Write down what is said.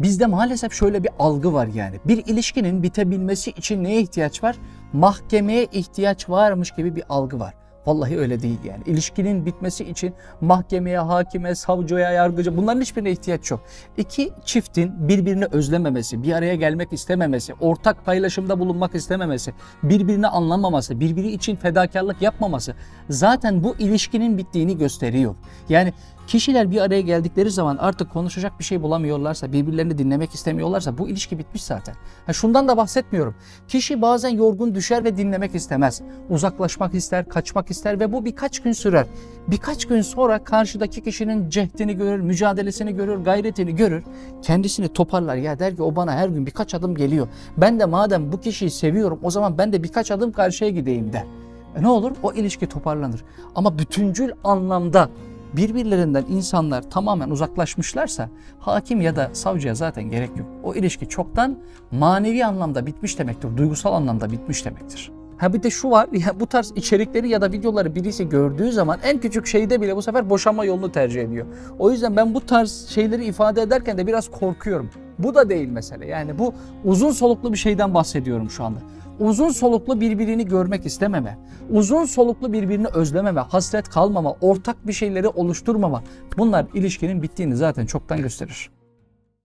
Bizde maalesef şöyle bir algı var yani. Bir ilişkinin bitebilmesi için neye ihtiyaç var? Mahkemeye ihtiyaç varmış gibi bir algı var. Vallahi öyle değil yani. İlişkinin bitmesi için mahkemeye, hakime, savcıya, yargıca bunların hiçbirine ihtiyaç yok. İki çiftin birbirini özlememesi, bir araya gelmek istememesi, ortak paylaşımda bulunmak istememesi, birbirini anlamaması, birbiri için fedakarlık yapmaması zaten bu ilişkinin bittiğini gösteriyor. Yani Kişiler bir araya geldikleri zaman artık konuşacak bir şey bulamıyorlarsa, birbirlerini dinlemek istemiyorlarsa bu ilişki bitmiş zaten. Ha şundan da bahsetmiyorum. Kişi bazen yorgun düşer ve dinlemek istemez. Uzaklaşmak ister, kaçmak ister ve bu birkaç gün sürer. Birkaç gün sonra karşıdaki kişinin cehdini görür, mücadelesini görür, gayretini görür. Kendisini toparlar ya der ki o bana her gün birkaç adım geliyor. Ben de madem bu kişiyi seviyorum o zaman ben de birkaç adım karşıya gideyim der. E ne olur? O ilişki toparlanır. Ama bütüncül anlamda birbirlerinden insanlar tamamen uzaklaşmışlarsa hakim ya da savcıya zaten gerek yok. O ilişki çoktan manevi anlamda bitmiş demektir. Duygusal anlamda bitmiş demektir. Ha bir de şu var ya bu tarz içerikleri ya da videoları birisi gördüğü zaman en küçük şeyde bile bu sefer boşanma yolunu tercih ediyor. O yüzden ben bu tarz şeyleri ifade ederken de biraz korkuyorum. Bu da değil mesele. Yani bu uzun soluklu bir şeyden bahsediyorum şu anda uzun soluklu birbirini görmek istememe, uzun soluklu birbirini özlememe, hasret kalmama, ortak bir şeyleri oluşturmama bunlar ilişkinin bittiğini zaten çoktan gösterir.